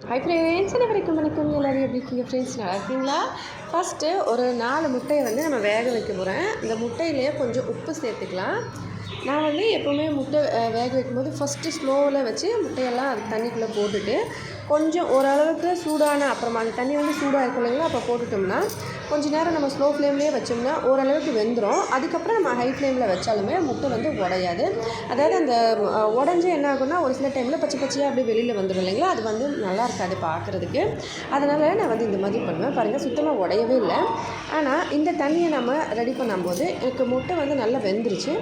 Hi friends வரைக்கும் வணக்கம் எல்லோரும் எப்படி இருக்கீங்க ஃப்ரெண்ட்ஸ் நல்லா இருக்கீங்களா? ஃபஸ்ட்டு ஒரு நாலு முட்டையை வந்து நம்ம வேக வைக்க போகிறேன் இந்த முட்டையிலேயே கொஞ்சம் உப்பு சேர்த்துக்கலாம். நான் வந்து எப்போவுமே முட்டை வேக வைக்கும்போது ஃபஸ்ட்டு ஸ்லோவில் வச்சு முட்டையெல்லாம் அது தண்ணிக்குள்ளே போட்டுட்டு கொஞ்சம் ஓரளவுக்கு சூடான அப்புறமா அந்த தண்ணி வந்து சூடாக இருக்கும் இல்லைங்களா அப்போ போட்டுட்டோம்னா கொஞ்ச நேரம் நம்ம ஸ்லோ ஃப்ளேம்லேயே வச்சோம்னா ஓரளவுக்கு வெந்துடும் அதுக்கப்புறம் நம்ம ஹை ஃப்ளேமில் வச்சாலுமே முட்டை வந்து உடையாது. அதாவது அந்த உடஞ்சி என்ன ஆகும்னா ஒரு சில டைமில் பச்சை பச்சையாக அப்படியே வெளியில் வந்துடும் இல்லைங்களா அது வந்து நல்லா இருக்காது பார்க்குறதுக்கு. அதனால் நான் வந்து இந்த மாதிரி பண்ணுவேன். பாருங்கள் சுத்தமாக உடையவே இல்லை. ஆனால் இந்த தண்ணியை நம்ம ரெடி பண்ணும்போது எனக்கு முட்டை வந்து நல்லா வெந்துருச்சு.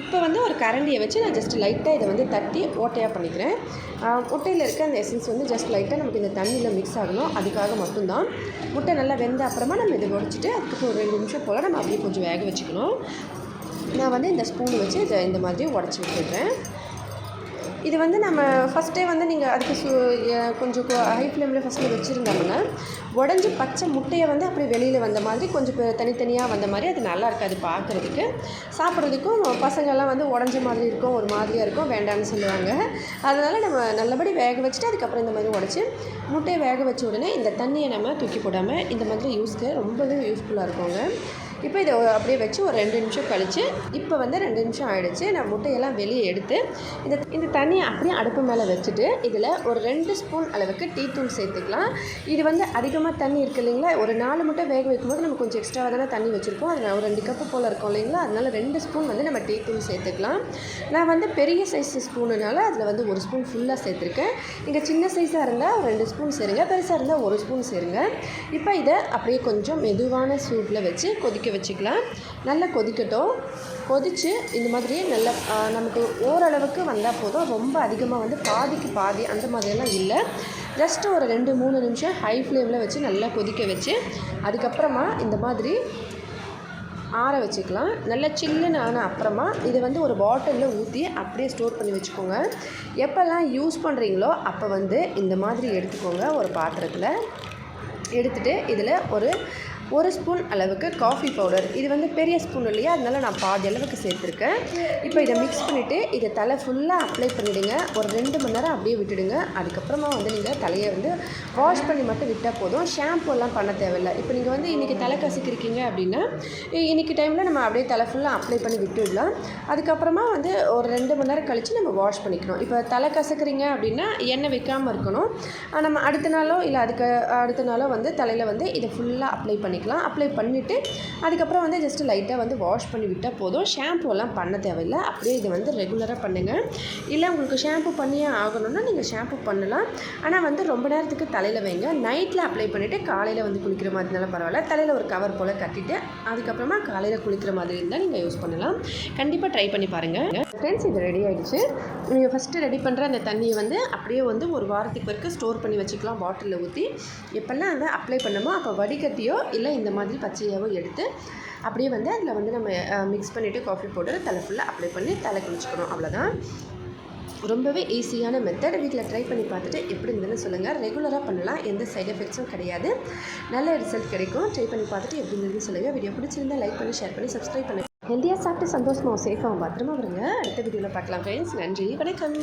இப்போ வந்து ஒரு கரண்டியை வச்சு நான் ஜஸ்ட் லைட்டாக இதை வந்து தட்டி ஓட்டையாக பண்ணிக்கிறேன். முட்டையில் இருக்க அந்த எசன்ஸ் வந்து ஜஸ்ட் லைட்டாக நமக்கு இந்த தண்ணியில் மிக்ஸ் ஆகணும். அதுக்காக மட்டும்தான். முட்டை நல்லா வெந்த அப்புறமா நம்ம இதை உடச்சிட்டு அதுக்கப்புறம் ஒரு ரெண்டு நிமிஷம் போல் நம்ம அப்படியே கொஞ்சம் வேக வச்சுக்கணும். நான் வந்து இந்த ஸ்பூன் வச்சு இதை இந்த மாதிரி உடச்சி விட்டுடுறேன். இது வந்து நம்ம ஃபஸ்ட்டே வந்து நீங்கள் அதுக்கு சு கொஞ்சம் ஹை ஃப்ளேமில் ஃபஸ்ட்டு வச்சுருந்தாங்கன்னா உடஞ்சி பச்சை முட்டையை வந்து அப்படியே வெளியில் வந்த மாதிரி கொஞ்சம் தனித்தனியாக வந்த மாதிரி அது நல்லா இருக்காது பார்க்குறதுக்கு. சாப்பிட்றதுக்கும் பசங்கள்லாம் வந்து உடஞ்ச மாதிரி இருக்கும் ஒரு மாதிரியாக இருக்கும் வேண்டாம்னு சொல்லுவாங்க. அதனால் நம்ம நல்லபடி வேக வச்சுட்டு அதுக்கப்புறம் இந்த மாதிரி உடச்சி முட்டையை வேக வச்ச உடனே இந்த தண்ணியை நம்ம தூக்கி போடாமல் இந்த மாதிரி யூஸ்க்கு ரொம்பவே யூஸ்ஃபுல்லாக இருக்குங்க. இப்போ இதை அப்படியே வச்சு ஒரு ரெண்டு நிமிஷம் கழித்து இப்போ வந்து ரெண்டு நிமிஷம் ஆயிடுச்சு. நான் முட்டையெல்லாம் வெளியே எடுத்து இந்த இந்த தண்ணியை அப்படியே அடுப்பு மேலே வச்சுட்டு இதில் ஒரு ரெண்டு ஸ்பூன் அளவுக்கு டீ தூள் சேர்த்துக்கலாம். இது வந்து அதிகமாக தண்ணி இருக்கு இல்லைங்களா? ஒரு நாலு முட்டை வேக வைக்கும்போது நம்ம கொஞ்சம் எக்ஸ்ட்ரா தானே தண்ணி வச்சுருப்போம் அது ஒரு ரெண்டு கப்பு போல் இருக்கும் இல்லைங்களா? அதனால ரெண்டு ஸ்பூன் வந்து நம்ம டீ தூள் சேர்த்துக்கலாம். நான் வந்து பெரிய சைஸ் ஸ்பூனுனால அதில் வந்து ஒரு ஸ்பூன் ஃபுல்லாக சேர்த்துருக்கேன். இங்கே சின்ன சைஸாக இருந்தால் ஒரு ரெண்டு ஸ்பூன் சேருங்க. பெருசாக இருந்தால் ஒரு ஸ்பூன் சேருங்க. இப்போ இதை அப்படியே கொஞ்சம் மெதுவான சூட்டில் வச்சு கொதிக்க வச்சுக்கலாம். நல்லா கொதிக்கட்டும். கொதித்து இந்த மாதிரியே நல்லா நமக்கு ஓரளவுக்கு வந்தால் போதும். ரொம்ப அதிகமாக வந்து பாதிக்கு பாதி அந்த மாதிரியெல்லாம் இல்லை. ஜஸ்ட்டு ஒரு ரெண்டு மூணு நிமிஷம் ஹை ஃப்ளேமில் வச்சு நல்லா கொதிக்க வச்சு அதுக்கப்புறமா இந்த மாதிரி ஆற வச்சுக்கலாம். நல்லா சில்லுன்னு ஆன அப்புறமா இதை வந்து ஒரு பாட்டிலில் ஊற்றி அப்படியே ஸ்டோர் பண்ணி வச்சுக்கோங்க. எப்போல்லாம் யூஸ் பண்ணுறீங்களோ அப்போ வந்து இந்த மாதிரி எடுத்துக்கோங்க ஒரு பாத்திரத்தில். எடுத்துகிட்டு இதில் ஒரு ஒரு ஸ்பூன் அளவுக்கு காஃபி பவுடர் இது வந்து பெரிய ஸ்பூன் இல்லையா? அதனால நான் பாதி அளவுக்கு சேர்த்துருக்கேன். இப்போ இதை மிக்ஸ் பண்ணிவிட்டு இதை தலை ஃபுல்லாக அப்ளை பண்ணிவிடுங்க ஒரு ரெண்டு மணி நேரம் அப்படியே விட்டுடுங்க. அதுக்கப்புறமா வந்து நீங்கள் தலையை வந்து வாஷ் பண்ணி மட்டும் விட்டால் போதும். ஷாம்புலாம் பண்ண தேவையில்லை. இப்போ நீங்கள் வந்து இன்றைக்கி தலை கசக்கிருக்கீங்க அப்படின்னா இ- இன்னைக்கு டைமில் நம்ம அப்படியே தலை ஃபுல்லாக அப்ளை பண்ணி விட்டுடலாம். அதுக்கப்புறமா வந்து ஒரு ரெண்டு மணி நேரம் கழித்து நம்ம வாஷ் பண்ணிக்கணும். இப்போ தலை கசக்குறீங்க அப்படின்னா எண்ணெய் வைக்காமல் இருக்கணும். நம்ம அடுத்த நாளோ இல்லை அதுக்கு அடுத்த நாளோ வந்து தலையில் வந்து இதை ஃபுல்லாக அப்ளை பண்ணி பண்ணிக்கலாம். அப்ளை பண்ணிவிட்டு அதுக்கப்புறம் வந்து ஜஸ்ட் லைட்டாக வந்து வாஷ் பண்ணி விட்டால் போதும். ஷாம்பு எல்லாம் பண்ண தேவையில்லை. அப்படியே இதை வந்து ரெகுலராக பண்ணுங்கள் இல்லை உங்களுக்கு ஷாம்பு பண்ணியே ஆகணும்னா நீங்கள் ஷாம்பு பண்ணலாம். ஆனால் வந்து ரொம்ப நேரத்துக்கு தலையில் வைங்க. நைட்டில் அப்ளை பண்ணிவிட்டு காலையில் வந்து குளிக்கிற மாதிரி இருந்தாலும் பரவாயில்ல. தலையில் ஒரு கவர் போல் கட்டிட்டு அதுக்கப்புறமா காலையில் குளிக்கிற மாதிரி இருந்தால் நீங்கள் யூஸ் பண்ணலாம். கண்டிப்பாக ட்ரை பண்ணி பாருங்கள் ஃப்ரெண்ட்ஸ் இது ரெடி ஆகிடுச்சு நீங்கள் ஃபஸ்ட்டு ரெடி பண்ணுற அந்த தண்ணியை வந்து அப்படியே வந்து ஒரு வாரத்துக்கு வரைக்கும் ஸ்டோர் பண்ணி வச்சுக்கலாம். பாட்டிலில் ஊற்றி எப்போல்லாம் அதை அப்ளை பண்ணமோ அப்போ வடிகட்டியோ இல்லை இந்த மாதிரி பச்சையாகவும் எடுத்து அப்படியே வந்து அதில் வந்து நம்ம மிக்ஸ் பண்ணிவிட்டு காஃபி பவுடர் தலை ஃபுல்லாக அப்ளை பண்ணி தலை குளிச்சுக்கணும். அவ்வளோதான் ரொம்பவே ஈஸியான மெத்தட் வீட்டில் ட்ரை பண்ணி பார்த்துட்டு எப்படி இருந்ததுன்னு சொல்லுங்கள் ரெகுலராக பண்ணலாம். எந்த சைட் எஃபெக்ட்ஸும் கிடையாது. நல்ல ரிசல்ட் கிடைக்கும். ட்ரை பண்ணி பார்த்துட்டு எப்படி இருந்ததுன்னு சொல்லுங்கள் வீடியோ பிடிச்சிருந்தா லைக் பண்ணி ஷேர் பண்ணி சப்ஸ்கிரைப் பண்ணுங்கள் ஹெல்த்தியாக சாப்பிட்டு சந்தோஷமாக சேஃபாகவும் பத்திரமா வருங்க அடுத்த வீடியோவில் பார்க்கலாம் ஃப்ரெண்ட்ஸ் நன்றி. வணக்கம்.